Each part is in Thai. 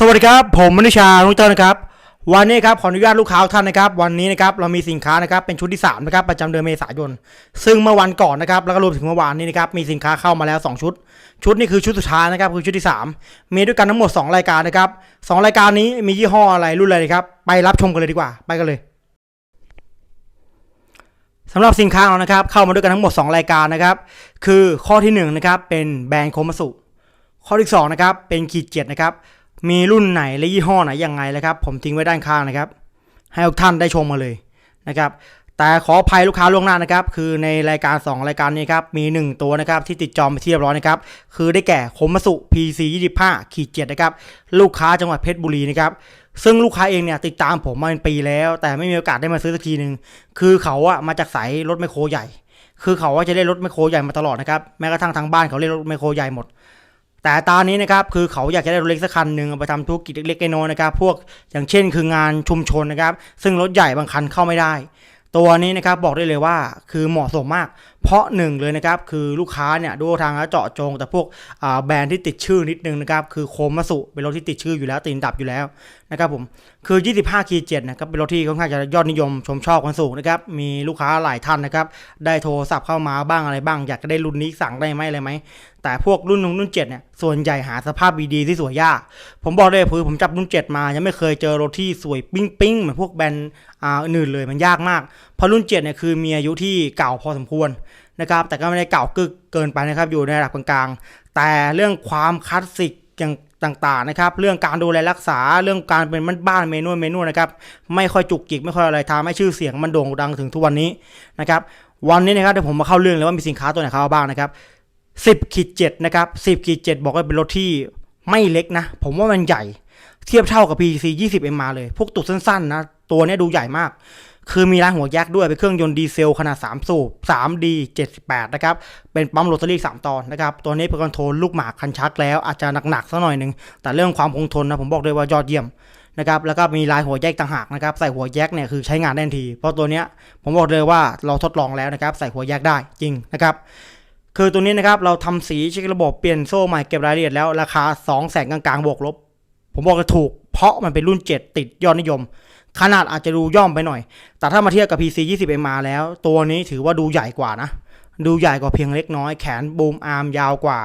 สวัสดีครับ ผมมนิชาลุงเตอร์นะครับ วันนี้ครับขออนุญาตลูกค้าท่านนะครับ วันนี้นะครับเรามีสินค้านะครับเป็นชุดที่3นะครับประจำเดือนเมษายน ซึ่งเมื่อวันก่อนนะครับแล้วก็รวมถึงเมื่อวานนี้นะครับมีสินค้าเข้ามาแล้ว 2 ชุด ชุดนี้คือชุดสุดท้ายนะครับคือชุดที่ 3 มีด้วยกันทั้งหมด 2 รายการนะครับสองรายการนี้มียี่ห้ออะไรรุ่นอะไรครับไปรับชมกันเลยดีกว่าไปกันเลยสำหรับสินค้าเรานะครับเข้ามาด้วยกันทั้งหมด 2 รายการนะครับคือข้อที่1นะครับเป็นแบรนด์โคมาสุข้อที่2นะครับเป็นขีดเจ็ดนะครับ มีรุ่นไหนและยี่ห้อไหนยังไงนะครับ ผมทิ้งไว้ด้านข้างนะครับ ให้ทุกท่านได้ชมมาเลยนะครับแต่ขออภัยลูกค้าล่วงหน้านะครับ คือในรายการ 2 รายการนี้ครับ มี 1 ตัวนะครับ ที่ติดจอมไปที่เรียบร้อยนะครับ คือได้แก่คมสุ PC 25ขีด7นะครับ ลูกค้าจังหวัดเพชรบุรีนะครับ ซึ่งลูกค้าเองเนี่ยติดตามผมมาเป็นปีแล้ว แต่ไม่มีโอกาสได้มาซื้อสักทีหนึ่งคือเขาอะมาจากสายรถไมโครใหญ่ คือเขาว่าจะเล่นรถไมโครใหญ่มาตลอดนะครับ แม้กระทั่งทางบ้านเขาเล่นรถไมโครใหญ่หมด แต่ตอนนี้นะครับคือเขาอยากจะได้รถเล็กสักคันหนึ่งเอาไปทำธุรกิจเล็กๆน้อยๆนะครับ พวกอย่างเช่นคืองานชุมชนนะครับ ซึ่งรถใหญ่บางคันเข้าไม่ได้ ตัวนี้นะครับบอกได้เลยว่าคือเหมาะสมมาก เพราะหนึ่งเลยนะครับคือลูกค้าเนี่ยดูทางแล้วเจาะจง แต่พวกแบรนด์ที่ติดชื่อนิดนึงนะครับคือโคมัสุเป็นรถที่ติดชื่ออยู่แล้วตีนดับอยู่แล้วนะครับผมคือ 25 คีเจ็ดนะครับเป็นรถที่ค่อนข้างจะยอดนิยมชมชอบกันสูงนะครับมีลูกค้าหลายท่านนะครับได้โทรศัพท์เข้ามาบ้างอะไรบ้าง อยากจะได้รุ่นนี้สั่งได้ไหมอะไรไหมแต่พวกรุ่นนงรุ่นเจ็ดเนี่ยส่วนใหญ่หาสภาพดีๆที่สวยยาก ผมบอกเลยคือผมจับรุ่นเจ็ดมายังไม่เคยเจอรถที่สวยปิ้งปิ้งๆเหมือนพวกแบรนด์อ่าอื่นเลยมันยากมาก พราะรุ่นเจ็ดเนี่ยคือมีอายุที่เก่าพอสมควรนะครับ แต่ก็ไม่ได้เก่ากึกเกินไปนะครับ อยู่ในระดับกลางๆ แต่เรื่องความคลาสสิกอย่างต่างๆนะครับ เรื่องการดูแลรักษา เรื่องการเป็นบ้านเมนูเมนูนะครับ ไม่ค่อยจุกจิก ไม่ค่อยอะไรทำให้ชื่อเสียงมันโด่งดังถึงทุกวันนี้นะครับ วันนี้นะครับเดี๋ยวผมมาเข้าเรื่องเลยว่ามีสินค้าตัวไหนเข้าบ้างนะครับ10ขีด7นะครับ10ขีด7บอกว่าเป็นรถที่ไม่เล็กนะ ผมว่ามันใหญ่ เทียบเท่ากับ PC 20 m มาเลย พวกตุดสั้นๆนะ ตัวนี้ดูใหญ่มาก คือมีร้านหัวแยกด้วย เป็นเครื่องยนต์ดีเซลขนาด 3 สูบ 3D 78 นะครับ เป็นปั๊มโรตารี่ 3 ตอนนะครับ ตัวนี้เป็นคอนโทรลลูกหมากคันชักแล้ว อาจจะหนักๆสักหน่อยหนึ่ง แต่เรื่องความคงทนนะผมบอกเลยว่ายอดเยี่ยมนะครับแล้วก็มีลายหัวแยกต่างหากนะครับใส่หัวแยกเนี่ยคือใช้งานได้ทันที เพราะตัวเนี้ยผมบอกเลยว่าเราทดลองแล้วนะครับใส่หัวแยกได้จริงนะครับคือตัวนี้นะครับเราทำสีเช็คระบบเปลี่ยนโซ่ใหม่เก็บรายละเอียดแล้วราคา2 0 0แสนกลางๆบวกลบ ผมบอกเลยถูก เพราะมันเป็นรุ่น 7 ติดยอดนิยม ขนาดอาจจะดูย่อมไปหน่อย แต่ถ้ามาเทียบกับ PC 20 m มาแล้ว ตัวนี้ถือว่าดูใหญ่กว่านะ ดูใหญ่กว่าเพียงเล็กน้อย แขนบูมอาร์มยาวกว่า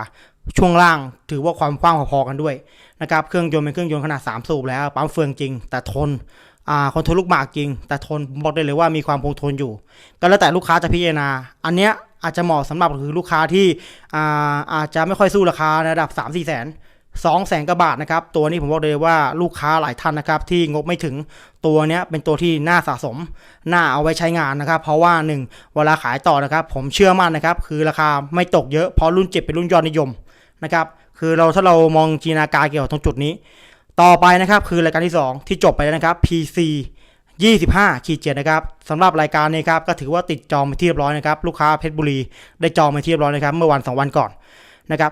ช่วงล่างถือว่าความกว้างพอๆกันด้วยนะครับ เครื่องยนต์เป็นเครื่องยนต์ขนาด 3 สูบแล้ว ปั๊มเฟืองจริง แต่ทนอ่าคอนโทรลลูกหมากจริง แต่ทนบอกได้เลยว่ามีความคงทนอยู่ ก็แล้วแต่ลูกค้าจะพิจารณา อันเนี้ยอาจจะเหมาะสำหรับคือลูกค้าที่อ่าอาจจะไม่ค่อยสู้ราคาในระดับ 3 4 แสน สองแสนกว่าบาทนะครับ ตัวนี้ผมบอกเลยว่าลูกค้าหลายท่านนะครับ ที่งบไม่ถึงตัวเนี้ยเป็นตัวที่น่าสะสมน่าเอาไว้ใช้งานนะครับ เพราะว่าหนึ่งเวลาขายต่อนะครับ ผมเชื่อมั่นนะครับ คือราคาไม่ตกเยอะเพราะรุ่นเจ็ดเป็นรุ่นยอดนิยมนะครับ คือเราถ้าเรามองจินตนาการเกี่ยวกับตรงจุดนี้ ต่อไปนะครับคือรายการที่ 2 ที่จบไปแล้วนะครับ PC 25ขีดเจ็ดนะครับสำหรับรายการนี้ครับก็ถือว่าติดจองไปที่เรียบร้อยนะครับ ลูกค้าเพชรบุรีได้จองไปที่เรียบร้อยนะครับ เมื่อวัน 2 วันก่อนนะครับ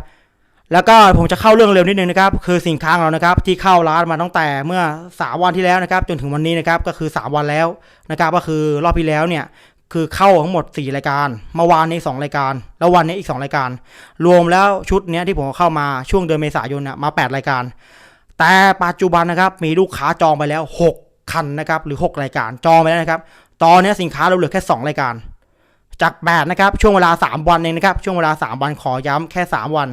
แล้วก็ผมจะเข้าเรื่องเร็วนิดนึงนะครับคือสินค้าของเรานะครับที่เข้าร้านมาตั้งแต่เมื่อ 3 วันที่แล้วนะครับ จนถึงวันนี้นะครับก็คือ 3 วันแล้วนะครับก็คือรอบที่แล้วเนี่ยคือเข้าทั้งหมด 4 รายการเมื่อวานนี้2รายการ แล้ววันนี้อีก 2 รายการ รวมแล้วชุดเนี้ยที่ผมเข้ามาช่วงเดือนเมษายนเนี่ยมา 8 รายการ แต่ปัจจุบันนะครับมีลูกค้าจองไปแล้ว 6 คันนะครับหรือ 6 รายการจองไปแล้วนะครับตอนนี้สินค้าเราเหลือแค่ 2 รายการจาก8นะครับช่วงเวลา 3 วันเองนะครับช่วงเวลา 3 วันขอย้ำแค่ 3 วัน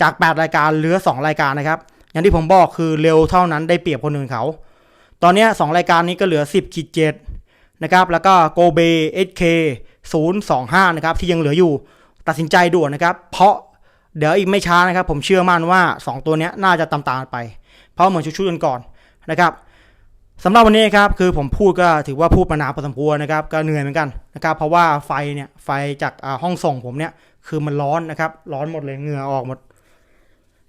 จาก 8 รายการเหลือ 2 รายการนะครับ อย่างที่ผมบอกคือเร็วเท่านั้นได้เปรียบคนอื่นเขา ตอนนี้ 2 รายการนี้ก็เหลือ 10ขีด7นะครับ แล้วก็โกเบ SK 025นะครับ ที่ยังเหลืออยู่ตัดสินใจด่วนนะครับ เพราะเดี๋ยวอีกไม่ช้านะครับ ผมเชื่อมั่นว่า 2 ตัวนี้น่าจะตามๆไป เพราะเหมือนชุดๆกันก่อนนะครับสำหรับวันนี้ครับคือผมพูดก็ถือว่าพูดมานานพอสมควรนะครับ ก็เหนื่อยเหมือนกันนะครับเพราะว่าไฟเนี่ยไฟจากห้องส่งผมเนี่ยคือมันร้อนนะครับ ร้อนหมดเลยเหงื่อออกหมด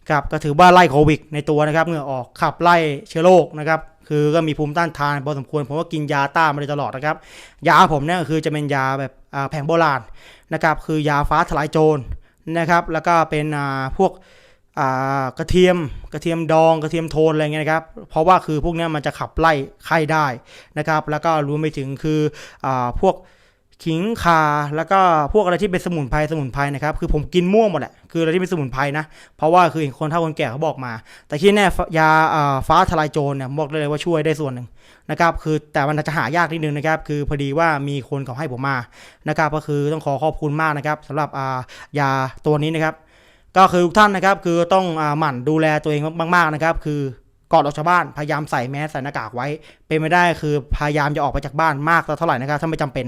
ครับก็ถือว่าไล่โควิดในตัวนะครับเหงื่อออกขับไล่เชื้อโรคนะครับคือก็มีภูมิต้านทานพอสมควรผมก็กินยาต้านมาโดยตลอดนะครับ ยาผมเนี่ยคือจะเป็นยาแบบแผงโบราณนะครับคือยาฟ้าทลายโจรนะครับ แล้วก็เป็นพวกกระเทียมกระเทียมดองกระเทียมโทนอะไรเงี้ยนะครับ เพราะว่าคือพวกนี้มันจะขับไล่ไข้ได้นะครับ แล้วก็รวมไปถึงคืออพวก ขิงคาแล้วก็พวกอะไรที่เป็นสมุนไพรสมุนไพรนะครับคือผมกินม่วงหมดแหละคืออะไรที่เป็นสมุนไพรนะเพราะว่าคือเห็นคนเฒ่าคนแก่เขาบอกมา แต่ที่แน่ยาฟ้าทลายโจรเนี่ยบอกได้เลยว่าช่วยได้ส่วนหนึ่งนะครับคือแต่มันจะหายากนิดนึงนะครับคือพอดีว่ามีคนเขาให้ผมมานะครับก็คือต้องขอขอบคุณมากนะครับสำหรับยาตัวนี้นะครับ ก็คือทุกท่านนะครับคือต้องหมั่นดูแลตัวเองมากๆนะครับ คือ ก่อนออกจากบ้านพยายามใส่แมสใส่หน้ากากไว้ เป็นไม่ได้คือพยายามจะออกไปจากบ้านมากเท่าไหร่นะครับถ้าไม่จำเป็น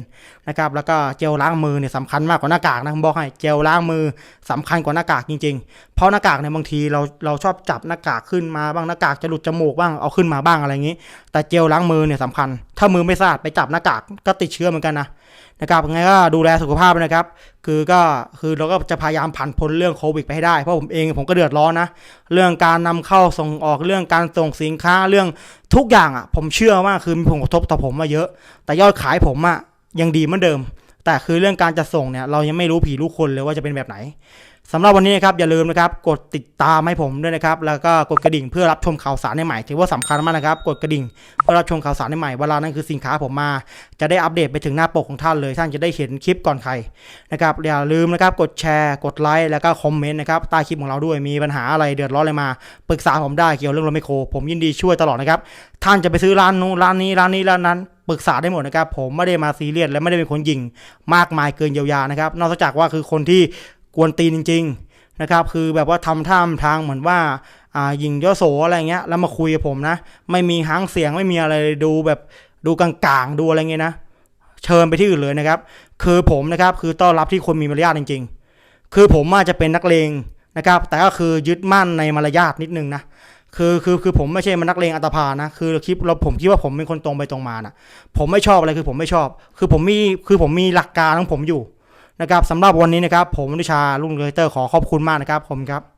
นะครับแล้วก็เจลล้างมือเนี่ยสำคัญมากกว่าหน้ากากนะผมบอกให้เจลล้างมือสำคัญกว่าหน้ากากจริง ๆ เพราะหน้ากากเนี่ยบางทีเราเราชอบจับหน้ากากขึ้นมาบ้างหน้ากากจะหลุดจมูกบ้างเอาขึ้นมาบ้างอะไรอย่างนี้ แต่เจลล้างมือเนี่ยสำคัญ ถ้ามือไม่สะอาดไปจับหน้ากากก็ติดเชื้อเหมือนกันนะ นะครับยังไงก็ดูแลสุขภาพนะครับ คือก็คือเราก็จะพยายามผ่านพ้นเรื่องโควิดไปให้ได้ เพราะผมเองผมก็เดือดร้อนนะ เรื่องการนำเข้าส่งออกเรื่องการส่งสินค้าเรื่องทุกอย่างอะ ผมเชื่อว่าคือมีผลกระทบต่อผมมาเยอะ แต่ยอดขายผมอะยังดีเหมือนเดิม แต่คือเรื่องการจะส่งเนี่ยเรายังไม่รู้ผีรู้คนเลยว่าจะเป็นแบบไหน สำหรับวันนี้นะครับอย่าลืมนะครับกดติดตามให้ผมด้วยนะครับ แล้วก็กดกระดิ่งเพื่อรับชมข่าวสารใหม่ถือว่าสำคัญมากนะครับ กดกระดิ่งเพื่อรับชมข่าวสารใหม่เวลานั้นคือสินค้าผมมา จะได้อัปเดตไปถึงหน้าปกของท่านเลยท่านจะได้เห็นคลิปก่อนใครนะครับอย่าลืมนะครับกดแชร์กดไลค์แล้วก็คอมเมนต์นะครับใต้คลิปของเราด้วยมีปัญหาอะไรเดือดร้อนอะไรมาปรึกษาผมได้เกี่ยวเรื่องรถไมโคร ผมยินดีช่วยตลอดนะครับท่านจะไปซื้อร้านนู้นร้านนี้ร้านนี้ร้านนั้นปรึกษาได้หมดนะครับ ผมไม่ได้มาซีเรียสและไม่ได้เป็นคนยิงมากมายเกินเยียวยานะครับ นอกจากว่าคือคนที่ กวนตีนจริง ๆนะครับ คือแบบว่าทำท่ามทางเหมือนว่าอ่ายิงย่อโสอะไรเงี้ยแล้วมาคุยกับผมนะ ไม่มีหางเสียงไม่มีอะไรดูแบบดูกลางๆดูอะไรเงี้ยนะ เชิญไปที่อื่นเลยนะครับ คือผมนะครับคือต้อนรับที่คนมีมารยาทจริง ๆ คือผมอาจจะเป็นนักเลงนะครับ แต่ก็คือยึดมั่นในมารยาทนิดนึงนะคือคือคือผมไม่ใช่มันนักเลงอัตภานะคือคลิปเราผมคิดว่าผมเป็นคนตรงไปตรงมานะผมไม่ชอบอะไรคือผมไม่ชอบ คือผมมีคือผมมีหลักการของผมอยู่ นะครับสำหรับวันนี้นะครับผมนิชาลุงเลเตอร์ขอขอบคุณมากนะครับผมครับ